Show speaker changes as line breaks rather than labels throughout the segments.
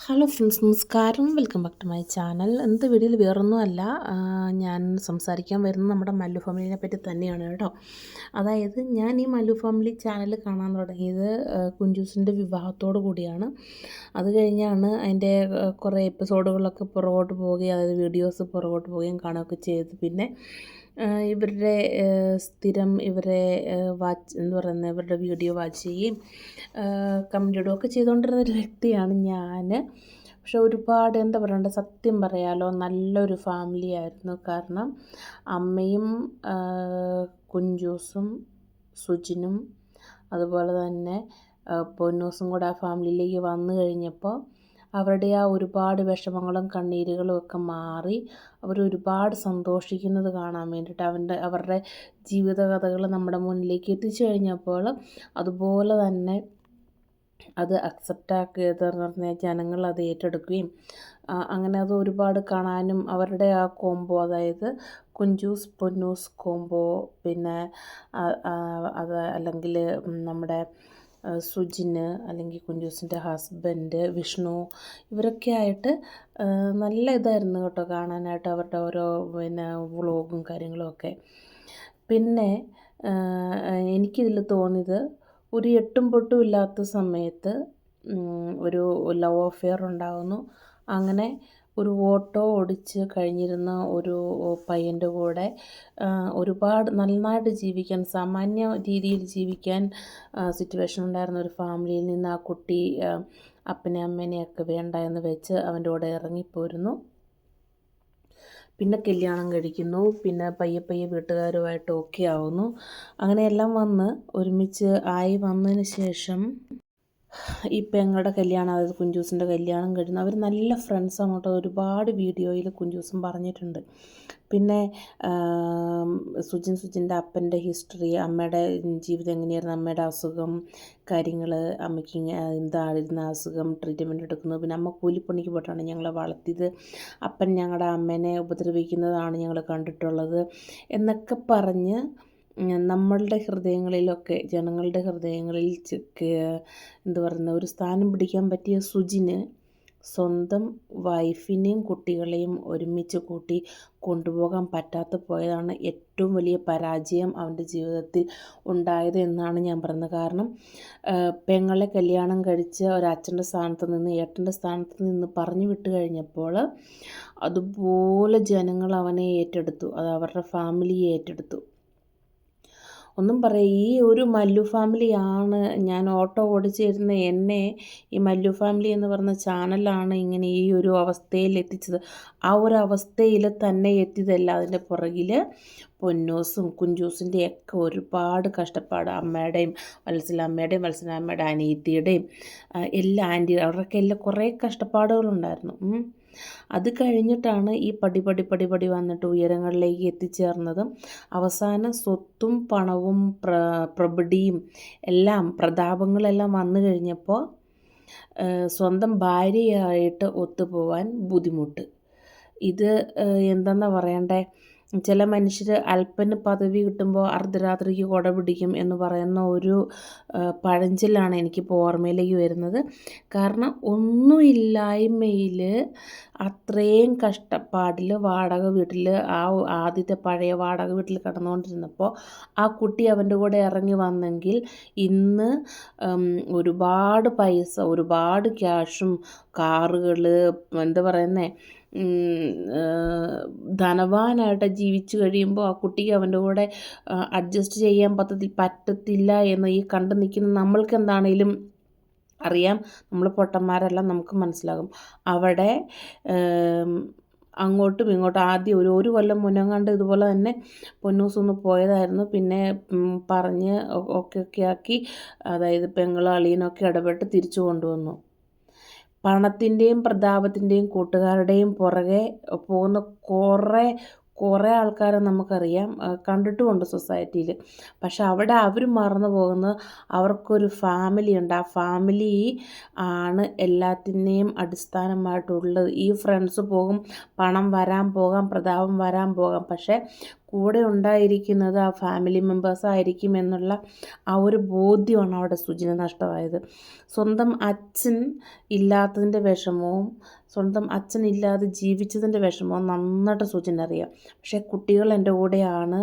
Hello friends നമസ്കാരം. Welcome back to my channel ഇന്നത്തെ വീഡിയോയിൽ വേറൊന്നുമല്ല. ഞാൻ സംസാരിക്കാൻ വരുന്നത് നമ്മുടെ മല്ലു ഫാമിലിനെ പറ്റി തന്നെയാണ് കേട്ടോ. അതായത് ഞാൻ ഈ മല്ലു ഫാമിലി ചാനൽ കാണാൻ തുടങ്ങിയത് കുഞ്ചൂസിന്റെ വിവാഹത്തോടു കൂടിയാണ്. അത് കഴിഞ്ഞാണ് അതിന്റെ കുറേ എപ്പിസോഡുകളൊക്കെ പുറകോട്ട് പോവുകയും അതായത് വീഡിയോസ് പുറകോട്ട് പോവുകയും കാണുകയൊക്കെ ചെയ്ത് പിന്നെ ഇവരുടെ സ്ഥിരം ഇവരെ വാച്ച് എന്ന് പറയുന്നത് ഇവരുടെ വീഡിയോ വാച്ച് ചെയ്യുകയും കമന്റ് ഒക്കെ ചെയ്തുകൊണ്ടിരുന്ന ഒരു വ്യക്തിയാണ് ഞാൻ പക്ഷെ ഒരുപാട് എന്താ പറയണ്ട സത്യം പറയാലോ നല്ലൊരു ഫാമിലി ആയിരുന്നു. കാരണം അമ്മയും കുഞ്ചൂസും സുജിനും അതുപോലെ തന്നെ പൊന്നൂസും കൂടെ ആ ഫാമിലിയിലേക്ക് വന്നു കഴിഞ്ഞപ്പോൾ അവരുടെ ആ ഒരുപാട് വിഷമങ്ങളും കണ്ണീരുകളും ഒക്കെ മാറി അവർ ഒരുപാട് സന്തോഷിക്കുന്നത് കാണാൻ വേണ്ടിയിട്ട് അവന്റെ അവരുടെ ജീവിതകഥകൾ നമ്മുടെ മുന്നിലേക്ക് എത്തിച്ചു കഴിഞ്ഞപ്പോൾ അതുപോലെ തന്നെ അത് അക്സെപ്റ്റ് ആക്കിയതെന്ന് പറഞ്ഞാൽ ജനങ്ങൾ അത് ഏറ്റെടുക്കുകയും അങ്ങനെ അത് ഒരുപാട് കാണാനും അവരുടെ ആ കോംബോ അതായത് കുഞ്ചൂസ് പൊന്നൂസ് കോംബോ പിന്നെ അത് അല്ലെങ്കിൽ നമ്മുടെ സുജിന് അല്ലെങ്കിൽ കുഞ്ചൂസിന്റെ ഹസ്ബൻഡ് വിഷ്ണു ഇവരൊക്കെ ആയിട്ട് നല്ല ഇതായിരുന്നു കേട്ടോ കാണാനായിട്ട് അവരുടെ ഓരോ പിന്നെ വ്ളോഗും കാര്യങ്ങളുമൊക്കെ പിന്നെ എനിക്കിതിൽ തോന്നിയത് ഒരു എട്ടും പൊട്ടും ഇല്ലാത്ത സമയത്ത് ഒരു ലവ് അഫെയർ ഉണ്ടാകുന്നു അങ്ങനെ ഒരു ഓട്ടോ ഓടിച്ച് കഴിഞ്ഞിരുന്ന ഒരു പയ്യന്റെ കൂടെ ഒരുപാട് നന്നായിട്ട് ജീവിക്കാൻ സാമാന്യ രീതിയിൽ ജീവിക്കാൻ സിറ്റുവേഷൻ ഉണ്ടായിരുന്ന ഒരു ഫാമിലിയിൽ നിന്ന് ആ കുട്ടി അപ്പനെ അമ്മേനെയൊക്കെ വേണ്ട എന്ന് വെച്ച് അവന്റെ കൂടെ ഇറങ്ങിപ്പോരുന്നു. പിന്നെ കല്യാണം കഴിക്കുന്നു. പിന്നെ പയ്യെ പയ്യെ വീട്ടുകാരുമായിട്ട് ഓക്കെ ആവുന്നു. അങ്ങനെയെല്ലാം വന്ന് ഒരുമിച്ച് ആയി വന്നതിന് ശേഷം ഈ പെങ്ങളുടെ കല്യാണം അതായത് കുഞ്ചൂസിന്റെ കല്യാണം കഴിഞ്ഞു അവർ നല്ല ഫ്രണ്ട്സാണ് കേട്ടോ. ഒരുപാട് വീഡിയോയിൽ കുഞ്ചൂസും പറഞ്ഞിട്ടുണ്ട്. പിന്നെ സുജിൻ സുജിന്റെ അപ്പന്റെ ഹിസ്റ്ററി അമ്മയുടെ ജീവിതം എങ്ങനെയായിരുന്നു? അമ്മയുടെ അസുഖം കാര്യങ്ങൾ അമ്മയ്ക്ക് എന്തായിരുന്ന അസുഖം ട്രീറ്റ്മെന്റ് എടുക്കുന്നത്? പിന്നെ അമ്മ കൂലിപ്പണിക്ക് പോയിട്ടാണ് ഞങ്ങളെ വളർത്തിയത്. അപ്പൻ ഞങ്ങളുടെ അമ്മേനെ ഉപദ്രവിക്കുന്നതാണ് ഞങ്ങൾ കണ്ടിട്ടുള്ളത്. എന്നൊക്കെ പറഞ്ഞ് നമ്മളുടെ ഹൃദയങ്ങളിലൊക്കെ ജനങ്ങളുടെ ഹൃദയങ്ങളിൽ എന്ത് പറയുന്ന ഒരു സ്ഥാനം പിടിക്കാൻ പറ്റിയ സുജിന് സ്വന്തം വൈഫിനെയും കുട്ടികളെയും ഒരുമിച്ച് കൂട്ടി കൊണ്ടുപോകാൻ പറ്റാത്ത പോയതാണ് ഏറ്റവും വലിയ പരാജയം അവന്റെ ജീവിതത്തിൽ ഉണ്ടായത് എന്നാണ് ഞാൻ പറയുന്നത്. കാരണം പെങ്ങളെ കല്യാണം കഴിച്ച് ഒരച്ഛന്റെ സ്ഥാനത്ത് നിന്ന് ഏട്ടന്റെ സ്ഥാനത്ത് നിന്ന് പറഞ്ഞു വിട്ട് കഴിഞ്ഞപ്പോൾ അതുപോലെ ജനങ്ങൾ അവനെ ഏറ്റെടുത്തു. അത് അവരുടെ ഫാമിലിയെ ഏറ്റെടുത്തു. ഒന്നും പറയാം. ഈ ഒരു മല്ലു ഫാമിലിയാണ് ഞാൻ ഓട്ടോ ഓടിച്ചിരുന്ന എന്നെ ഈ മല്ലു ഫാമിലി എന്ന് പറഞ്ഞ ചാനലാണ് ഇങ്ങനെ ഈ ഒരു അവസ്ഥയിൽ എത്തിച്ചത്. ആ ഒരു അവസ്ഥയിൽ തന്നെ എത്തിയതല്ല. അതിന്റെ പുറകിൽ പൊന്നൂസും കുഞ്ചൂസിന്റെയൊക്കെ ഒരുപാട് കഷ്ടപ്പാട്. അമ്മയുടെയും വത്സലാമ്മയുടെയും വത്സലാമ്മയുടെ അനിയത്തിയുടെയും എല്ലാ ആന്റി അവരുടെയൊക്കെ എല്ലാ കുറേ കഷ്ടപ്പാടുകളുണ്ടായിരുന്നു. അത് കഴിഞ്ഞിട്ടാണ് ഈ പടി പടി പടി പടി വന്നിട്ട് ഉയരങ്ങളിലേക്ക് എത്തിച്ചേർന്നതും അവസാനം സ്വത്തും പണവും പ്ര പ്രബിഡിയും എല്ലാം പ്രതാപങ്ങളെല്ലാം വന്നു കഴിഞ്ഞപ്പോൾ സ്വന്തം ഭാര്യയായിട്ട് ഒത്തുപോവാൻ ബുദ്ധിമുട്ട്. ഇത് എന്തെന്നാണ് പറയണ്ടേ? ചില മനുഷ്യർ അല്പന് പദവി കിട്ടുമ്പോൾ അർദ്ധരാത്രിക്ക് കുട പിടിക്കും എന്ന് പറയുന്ന ഒരു പഴഞ്ചൊല്ലാണ് എനിക്കിപ്പോൾ ഓർമ്മയിലേക്ക് വരുന്നത്. കാരണം ഒന്നുമില്ലായ്മയിൽ അത്രയും കഷ്ടപ്പാടിൽ വാടക വീട്ടിൽ ആ ആദ്യത്തെ പഴയ വാടക വീട്ടിൽ കിടന്നുകൊണ്ടിരുന്നപ്പോൾ ആ കുട്ടി അവന്റെ കൂടെ ഇറങ്ങി വന്നെങ്കിൽ ഇന്ന് ഒരുപാട് പൈസ ഒരുപാട് ക്യാഷും കാറുകൾ എന്താ പറയുന്നത് ധനവാനായിട്ട് ജീവിച്ചു കഴിയുമ്പോൾ ആ കുട്ടിക്ക് അവന്റെ കൂടെ അഡ്ജസ്റ്റ് ചെയ്യാൻ പറ്റത്തി പറ്റത്തില്ല എന്ന് ഈ കണ്ടു നിൽക്കുന്ന നമ്മൾക്ക് എന്താണേലും അറിയാം. നമ്മൾ പൊട്ടന്മാരെല്ലാം നമുക്ക് മനസ്സിലാകും. അവിടെ അങ്ങോട്ടും ഇങ്ങോട്ടും ആദ്യം ഒരു ഒരു കൊല്ലം മുന്നേ കണ്ട് ഇതുപോലെ തന്നെ പൊന്നൂസ് ഒന്ന് പോയതായിരുന്നു. പിന്നെ പറഞ്ഞ് ഒക്കെ ഒക്കെ ആക്കി അതായത് പെങ്ങളും അളിയനൊക്കെ ഇടപെട്ട് തിരിച്ചു കൊണ്ടുവന്നു. പണത്തിന്റെയും പ്രതാപത്തിന്റെയും കൂട്ടുകാരുടെയും പുറകെ പോകുന്ന കുറേ കുറേ ആൾക്കാരെ നമുക്കറിയാം കണ്ടിട്ടുമുണ്ട് സൊസൈറ്റിയിൽ. പക്ഷെ അവിടെ അവർ മറന്നു പോകുന്നത് അവർക്കൊരു ഫാമിലി ഉണ്ട് ആ ഫാമിലി ആണ് എല്ലാത്തിനെയും അടിസ്ഥാനമായിട്ടുള്ളത്. ഈ ഫ്രണ്ട്സ് പോകും പണം വരാൻ പോകാം പ്രതാപം വരാൻ പോകാം. പക്ഷേ കൂടെ ഉണ്ടായിരിക്കുന്നത് ആ ഫാമിലി മെമ്പേഴ്സ് ആയിരിക്കും എന്നുള്ള ആ ഒരു ബോധ്യമാണ് അവിടെ സുജിന് നഷ്ടമായത്. സ്വന്തം അച്ഛൻ ഇല്ലാത്തതിന്റെ വിഷമവും സ്വന്തം അച്ഛൻ ഇല്ലാതെ ജീവിച്ചതിന്റെ വിഷമവും നന്നായിട്ട് സുജിനറിയാം. പക്ഷേ കുട്ടികൾ എന്റെ കൂടെയാണ്.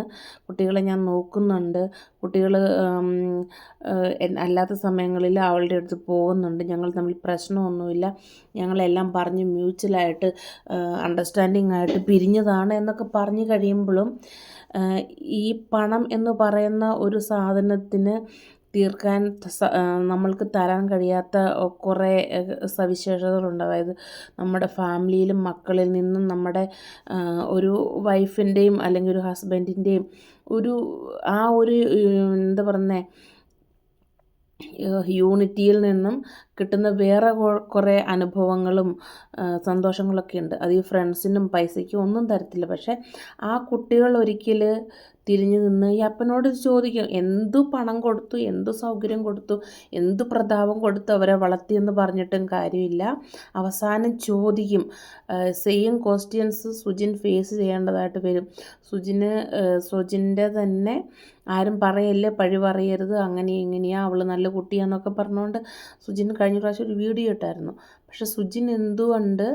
കുട്ടികളെ ഞാൻ നോക്കുന്നുണ്ട്. കുട്ടികൾ അല്ലാത്ത സമയങ്ങളിൽ അവളുടെ അടുത്ത് പോകുന്നുണ്ട്. ഞങ്ങൾ തമ്മിൽ പ്രശ്നമൊന്നുമില്ല. ഞങ്ങളെല്ലാം പറഞ്ഞ് മ്യൂച്വലായിട്ട് അണ്ടർസ്റ്റാൻഡിങ് ആയിട്ട് പിരിഞ്ഞതാണ് എന്നൊക്കെ പറഞ്ഞു കഴിയുമ്പോഴും ഈ പണം എന്ന് പറയുന്ന ഒരു സാധനത്തിന് തീർക്കാൻ നമ്മൾക്ക് തരാൻ കഴിയാത്ത കുറേ സവിശേഷതകളുണ്ട്. അതായത് നമ്മുടെ ഫാമിലിയിലും മക്കളിൽ നിന്നും നമ്മുടെ ഒരു വൈഫിന്റെയും അല്ലെങ്കിൽ ഒരു ഹസ്ബൻഡിന്റെയും ഒരു ആ ഒരു എന്താ പറയുന്നത് യൂണിറ്റിയിൽ നിന്നും കിട്ടുന്ന വേറെ കുറേ അനുഭവങ്ങളും സന്തോഷങ്ങളൊക്കെ ഉണ്ട്. അത് ഈ ഫ്രണ്ട്സിനും പൈസയ്ക്കും ഒന്നും തരത്തില്ല. പക്ഷേ ആ കുട്ടികൾ ഒരിക്കൽ തിരിഞ്ഞു നിന്ന് ഈ അപ്പനോട് ചോദിക്കും എന്തു പണം കൊടുത്തു? എന്തു സൗകര്യം കൊടുത്തു? എന്തു പ്രതാപം കൊടുത്തു അവരെ വളർത്തിയെന്ന് പറഞ്ഞിട്ടും കാര്യമില്ല. അവസാനം ചോദിക്കും സെയിം ക്വസ്റ്റ്യൻസ് സുജിൻ ഫേസ് ചെയ്യേണ്ടതായിട്ട് വരും. സുജിന് സുജിന്റെ തന്നെ ആരും പറയല്ലേ പഴി പറയരുത് അങ്ങനെ ഇങ്ങനെയാ അവൾ നല്ല കുട്ടിയാന്നൊക്കെ പറഞ്ഞുകൊണ്ട് സുജിൻ കഴിഞ്ഞ പ്രാവശ്യം ഒരു വീഡിയോ ഇട്ടായിരുന്നു. പക്ഷെ സുജിൻ എന്തുകൊണ്ട്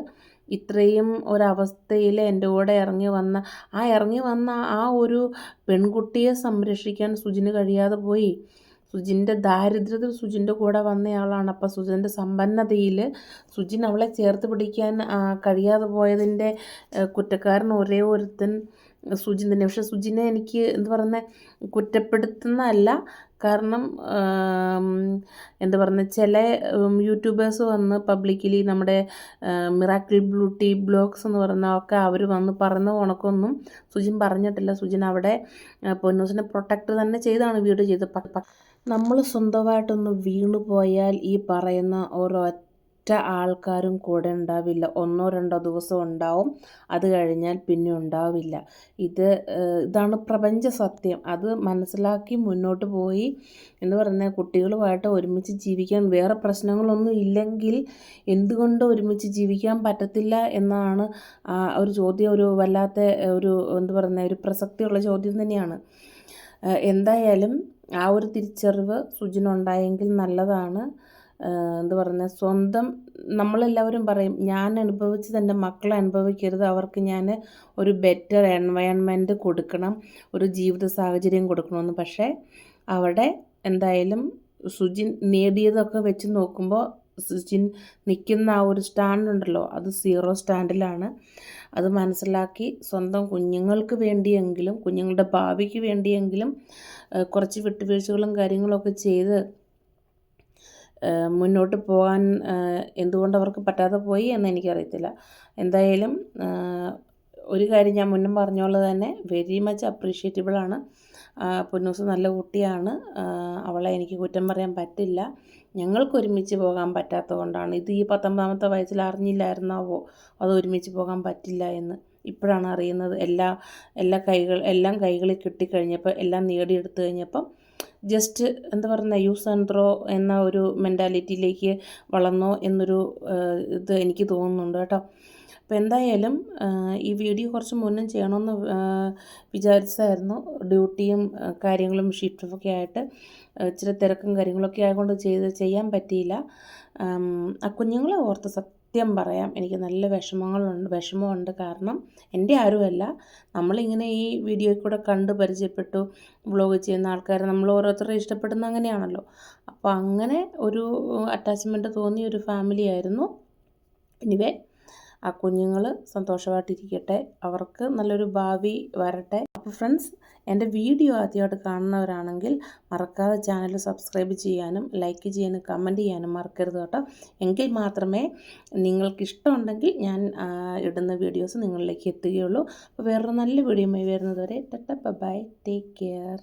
ഇത്രയും ഒരവസ്ഥയിൽ എന്റെ കൂടെ ഇറങ്ങി വന്ന ആ ഇറങ്ങി വന്ന ആ ഒരു പെൺകുട്ടിയെ സംരക്ഷിക്കാൻ സുജിന് കഴിയാതെ പോയി. സുജിന്റെ ദാരിദ്ര്യത്തിൽ സുജിന്റെ കൂടെ വന്നയാളാണ്. അപ്പോൾ സുജിന്റെ സമ്പന്നതയിൽ സുജിൻ അവളെ ചേർത്ത് പിടിക്കാൻ കഴിയാതെ പോയതിന്റെ കുറ്റക്കാരൻ ഒരേ ഒരുത്തൻ സുജിൻ തന്നെ പക്ഷെ സുജിനെ എനിക്ക് എന്ത് പറയുന്നത് കുറ്റപ്പെടുത്തുന്നതല്ല. കാരണം എന്താ പറയുന്നത് ചില യൂട്യൂബേഴ്സ് വന്ന് പബ്ലിക്കലി നമ്മുടെ മിറാക്കിൾ ബ്യൂട്ടി ബ്ലോഗ്സ് എന്ന് പറയുന്ന ഒക്കെ അവർ വന്ന് പറയുന്ന കണക്കൊന്നും സുജിൻ പറഞ്ഞിട്ടില്ല. സുജിൻ അവിടെ പൊന്നൂസിനെ പ്രൊട്ടക്ട് തന്നെ ചെയ്താണ് വീഡിയോ ചെയ്തത്. നമ്മൾ സ്വന്തമായിട്ടൊന്ന് വീണു പോയാൽ ഈ പറയുന്ന ഓരോ ഒറ്റ ആൾക്കാരും കൂടെ ഉണ്ടാവില്ല. ഒന്നോ രണ്ടോ ദിവസം ഉണ്ടാവും. അത് കഴിഞ്ഞാൽ പിന്നെ ഉണ്ടാവില്ല. ഇത് ഇതാണ് പ്രപഞ്ച സത്യം. അത് മനസ്സിലാക്കി മുന്നോട്ട് പോയി എന്ന് പറഞ്ഞാൽ കുട്ടികളുമായിട്ട് ഒരുമിച്ച് ജീവിക്കാൻ വേറെ പ്രശ്നങ്ങളൊന്നും ഇല്ലെങ്കിൽ എന്തുകൊണ്ട് ഒരുമിച്ച് ജീവിക്കാൻ പറ്റത്തില്ല എന്നാണ് ഒരു ചോദ്യം ഒരു വല്ലാത്ത ഒരു എന്ത് പറയുന്നത് ഒരു പ്രസക്തിയുള്ള ചോദ്യം തന്നെയാണ്. എന്തായാലും ആ ഒരു തിരിച്ചറിവ് സുജിനുണ്ടായെങ്കിൽ നല്ലതാണ്. എന്താ പറയുന്നത് സ്വന്തം നമ്മളെല്ലാവരും പറയും ഞാൻ അനുഭവിച്ചത് എന്റെ മക്കളെ അനുഭവിക്കരുത്. അവർക്ക് ഞാൻ ഒരു ബെറ്റർ എൻവയൺമെന്റ് കൊടുക്കണം ഒരു ജീവിത സാഹചര്യം കൊടുക്കണമെന്ന്. പക്ഷേ അവിടെ എന്തായാലും സുജിൻ നേടിയതൊക്കെ വെച്ച് നോക്കുമ്പോൾ സുജിൻ നിൽക്കുന്ന ആ ഒരു സ്റ്റാൻഡുണ്ടല്ലോ അത് സീറോ സ്റ്റാൻഡിലാണ് അത് മനസ്സിലാക്കി സ്വന്തം കുഞ്ഞുങ്ങൾക്ക് വേണ്ടിയെങ്കിലും കുഞ്ഞുങ്ങളുടെ ഭാവിക്ക് വേണ്ടിയെങ്കിലും കുറച്ച് വിട്ടുവീഴ്ചകളും കാര്യങ്ങളൊക്കെ ചെയ്ത് മുന്നോട്ട് പോകാൻ എന്തുകൊണ്ട് അവർക്ക് പറ്റാതെ പോയി എന്ന് എനിക്കറിയത്തില്ല. എന്തായാലും ഒരു കാര്യം ഞാൻ മുന്നും പറഞ്ഞ തന്നെ വെരി മച്ച് അപ്രീഷിയേറ്റബിൾ ആണ്. പൊന്നൂസ് നല്ല കുട്ടിയാണ്. അവളെ എനിക്ക് കുറ്റം പറയാൻ പറ്റില്ല. ഞങ്ങൾക്ക് ഒരുമിച്ച് പോകാൻ പറ്റാത്തത് കൊണ്ടാണ് ഇത് ഈ പത്തൊമ്പതാമത്തെ വയസ്സിൽ അറിഞ്ഞില്ലായിരുന്നാവോ അത് ഒരുമിച്ച് പോകാൻ പറ്റില്ല എന്ന്. ഇപ്പോഴാണ് അറിയുന്നത്. എല്ലാ എല്ലാ കൈകൾ എല്ലാം കൈകളിൽ കിട്ടിക്കഴിഞ്ഞപ്പോൾ എല്ലാം നേടിയെടുത്തു കഴിഞ്ഞപ്പം ജസ്റ്റ് എന്താ പറയുന്നത് യൂസ് ആൻഡ് ത്രോ എന്ന ഒരു മെന്റാലിറ്റിയിലേക്ക് വളർന്നോ എന്നൊരു ഇത് എനിക്ക് തോന്നുന്നുണ്ട് കേട്ടോ. അപ്പോൾ എന്തായാലും ഈ വീഡിയോ കുറച്ച് മുന്നും ചെയ്യണമെന്ന് വിചാരിച്ചതായിരുന്നു. ഡ്യൂട്ടിയും കാര്യങ്ങളും ഷിഫ്റ്റൊക്കെ ആയിട്ട് ഇച്ചിരി തിരക്കും കാര്യങ്ങളൊക്കെ ആയതുകൊണ്ട് ചെയ്ത് ചെയ്യാൻ പറ്റിയില്ല. ആ കുഞ്ഞുങ്ങളെ ഓർത്ത് സത്യം പറയാം എനിക്ക് നല്ല വിഷമങ്ങളുണ്ട് വിഷമമുണ്ട്. കാരണം എന്റെ ആരുമല്ല. നമ്മളിങ്ങനെ ഈ വീഡിയോയിൽ കൂടെ കണ്ട് പരിചയപ്പെട്ടു വ്ളോഗ് ചെയ്യുന്ന ആൾക്കാർ നമ്മൾ ഓരോരുത്തരെ ഇഷ്ടപ്പെടുന്ന അങ്ങനെയാണല്ലോ. അപ്പോൾ അങ്ങനെ ഒരു അറ്റാച്ച്മെന്റ് തോന്നിയ ഒരു ഫാമിലി ആയിരുന്നു. എനിവേ ആ കുഞ്ഞുങ്ങൾ സന്തോഷമായിട്ടിരിക്കട്ടെ അവർക്ക് നല്ലൊരു ഭാവി വരട്ടെ. അപ്പോൾ ഫ്രണ്ട്സ് എന്റെ വീഡിയോ ആദ്യമായിട്ട് കാണുന്നവരാണെങ്കിൽ മറക്കാതെ ചാനൽ സബ്സ്ക്രൈബ് ചെയ്യാനും ലൈക്ക് ചെയ്യാനും കമന്റ് ചെയ്യാനും മറക്കരുത് കേട്ടോ. എങ്കിൽ മാത്രമേ നിങ്ങൾക്ക് ഇഷ്ടമുണ്ടെങ്കിൽ ഞാൻ ഇടുന്ന വീഡിയോസ് നിങ്ങളിലേക്ക് എത്തുകയുള്ളൂ. അപ്പോൾ വേറൊരു നല്ല വീഡിയോ വരുന്നതുവരെ ടട്ട ബൈ. Take care.